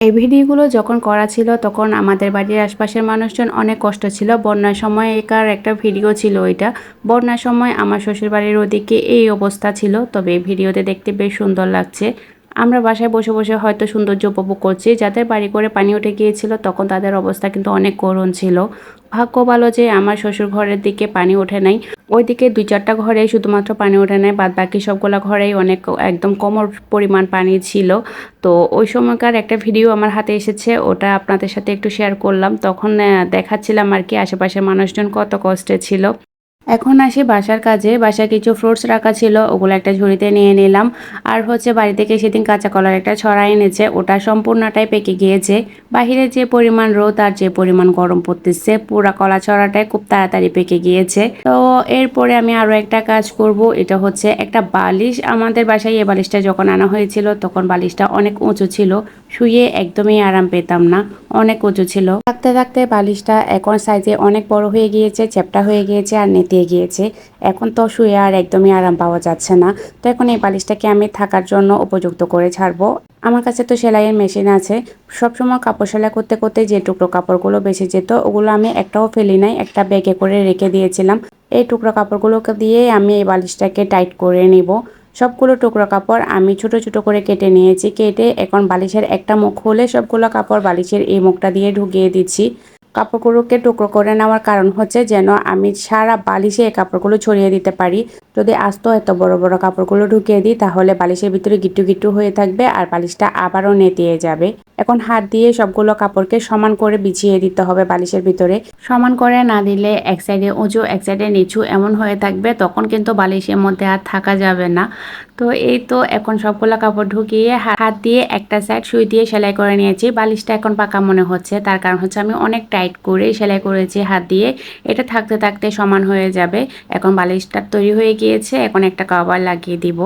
এই ভিডিওগুলো যখন করা ছিল, তখন আমাদের বাড়ির আশপাশের মানুষজন অনেক কষ্ট ছিল। বন্যার সময় একার একটা ভিডিও ছিল ওইটা। বন্যার সময় আমার শ্বশুর বাড়ির ওদিকে এই অবস্থা ছিল, তবে এই ভিডিওতে দেখতে বেশ সুন্দর লাগছে। আমরা বাসায় বসে বসে হয়তো সৌন্দর্য উপভোগ করছি। যাদের বাড়ি করে পানি উঠে গিয়েছিল, তখন তাদের অবস্থা কিন্তু অনেক করুণ ছিল। ভাগ্য ভালো যে আমার শ্বশুর ঘরের দিকে পানি ওঠে নাই। ওইদিকে দুই চারটা ঘরে শুধুমাত্র পানি ওঠে নাই বাদ বাকি সবগুলো ঘরেই অনেক একদম কমর পরিমাণ পানি ছিল। তো ওই সময়কার একটা ভিডিও আমার হাতে এসেছে, ওটা আপনাদের সাথে একটু শেয়ার করলাম। তখন দেখাচ্ছিলাম আর কি, আশেপাশের মানুষজন কত কষ্টে ছিল। এখন আসি বাসার কাজে। বাসায় কিছু ফ্রুটস রাখা ছিল, ওগুলো একটা ঝুড়িতে নিয়ে নিলাম। আর হচ্ছে বাড়ি থেকে সেদিন কাঁচা কলার একটা ছড়া এনেছে, ওটা সম্পূর্ণটাই পেকে গিয়েছে। বাহিরে যে পরিমাণ রোদ আর যে পরিমাণ গরম পড়তেছে, পুরা কলা ছড়াটাই খুব তাড়াতাড়ি পেকে গিয়েছে। তো এরপরে আমি আরও একটা কাজ করব, এটা হচ্ছে একটা বালিশ। আমাদের বাসায় এই বালিশটা যখন আনা হয়েছিল, তখন বালিশটা অনেক উঁচু ছিল। শুয়ে একদমই আরাম পেতাম না। অনেক উঁচু ছিল। থাকতে থাকতে বালিশটা এখন সাইজে অনেক বড় হয়ে গিয়েছে, চ্যাপটা হয়ে গিয়েছে আর নেতিয়ে গিয়েছে। এখন তো শুয়ে আর একদমই আরাম পাওয়া যাচ্ছে না। তো এখন এই বালিশটাকে আমি থাকার জন্য উপযুক্ত করে ছাড়বো। আমার কাছে তো সেলাইয়ের মেশিন আছে। সবসময় কাপড় সেলাই করতে করতে যে টুকরো কাপড়গুলো বেঁচে যেত, ওগুলো আমি একটাও ফেলি নাই, একটা ব্যাগে করে রেখে দিয়েছিলাম। এই টুকরো কাপড়গুলোকে দিয়ে আমি এই বালিশটাকে টাইট করে নিব। সবগুলো টুকরো কাপড় আমি ছোট ছোট করে কেটে নিয়েছি। কেটে এখন বালিশের একটা মুখ হলে সবগুলো কাপড় বালিশের এই মুখটা দিয়ে ঢুকিয়ে দিচ্ছি। কাপড়গুলোকে টুকরো করে নেওয়ার কারণ হচ্ছে যেন আমি সারা বালিশে এই কাপড়গুলো ছড়িয়ে দিতে পারি। যদি আস্ত এত বড় বড় কাপড়গুলো ঢুকিয়ে দিই, তাহলে বালিশের ভিতরে গিট্টু গিট্টু হয়ে থাকবে আর বালিশটা আবারও নেতিয়ে যাবে। এখন হাত দিয়ে সবগুলো কাপড়কে সমান করে বিছিয়ে দিতে হবে বালিশের ভিতরে। সমান করে না দিলে এক সাইডে উঁচু, এক সাইডে নিচু এমন হয়ে থাকবে, তখন কিন্তু বালিশের মধ্যে আর থাকা যাবে না। তো এই তো এখন সবগুলো কাপড় ঢুকিয়ে হাত দিয়ে একটা সাইড সুই দিয়ে সেলাই করে নিয়েছি। বালিশটা এখন পাকা মনে হচ্ছে, তার কারণ হচ্ছে আমি অনেক টাইট করে সেলাই করেছি হাত দিয়ে। এটা থাকতে থাকতে সমান হয়ে যাবে। এখন বালিশটা তৈরি হয়ে গিয়েছে এখন একটা কভার লাগিয়ে দিব।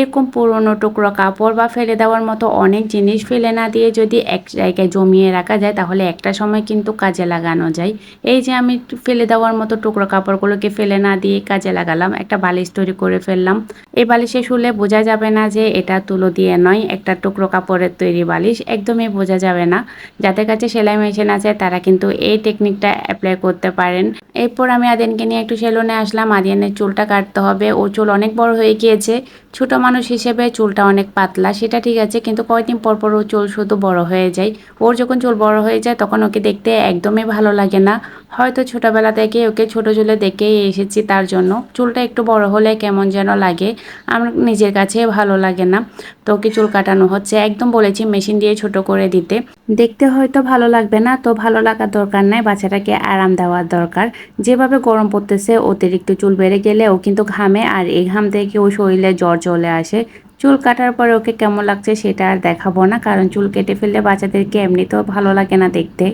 এরকম পুরনো টুকরো কাপড় বা ফেলে দেওয়ার মতো অনেক জিনিস ফেলে না দিয়ে যদি এক জায়গায় জমিয়ে রাখা যায়, তাহলে একটা সময় কিন্তু কাজে লাগানো যায়। এই যে আমি ফেলে দেওয়ার মতো টুকরো কাপড়গুলোকে ফেলে না দিয়ে কাজে লাগালাম, একটা বালিশ তৈরি করে ফেললাম। এই বালিশে শুলে বোঝা যাবে না যে এটা তুলো দিয়ে নয়, একটা টুকরো কাপড়ের তৈরি বালিশ, একদমই বোঝা যাবে না। যাদের কাছে সেলাই মেশিন আছে, তারা কিন্তু এই টেকনিকটা অ্যাপ্লাই করতে পারেন। এরপর আমি আদিয়ানকে নিয়ে একটু সেলুনে আসলাম। আদিয়ানের চুলটা কাটতে হবে। ও চুল অনেক বড় হয়ে গিয়েছে। ছোট মানুষ হিসেবে চুলটা অনেক পাতলা, সেটা ঠিক আছে, কিন্তু কয়েকদিন পর পর ও চুল শুধু বড় হয়ে যায়। ওর যখন চুল বড় হয়ে যায়, তখন ওকে দেখতে একদমই ভালো লাগে না। হয়তো ছোটবেলা থেকে ওকে ছোট চুলে দেখেই এসেছি তার জন্য। চুলটা একটু বড় হলে কেমন যেন লাগে আমার নিজের কাছে ভালো লাগে না। তো ওকে চুল কাটানো হচ্ছে, একদম বলেছি মেশিন দিয়ে ছোট করে দিতে। দেখতে হয়তো ভালো লাগবে না, তো ভালো লাগার দরকার নাই, বাচ্চাটাকে আরাম দেওয়ার দরকার। যেভাবে গরম পড়তেছে, অতিরিক্ত চুল বেড়ে গেলে ও কিন্তু ঘামে, আর এই ঘাম থেকে ও শরীরে জ্বর চলে আসে। চুল কাটার পরে ওকে কেমন লাগছে সেটা আর দেখাবো না, কারণ চুল কেটে ফেললে বাচ্চাদেরকে এমনিতেও ভালো লাগে না দেখতে।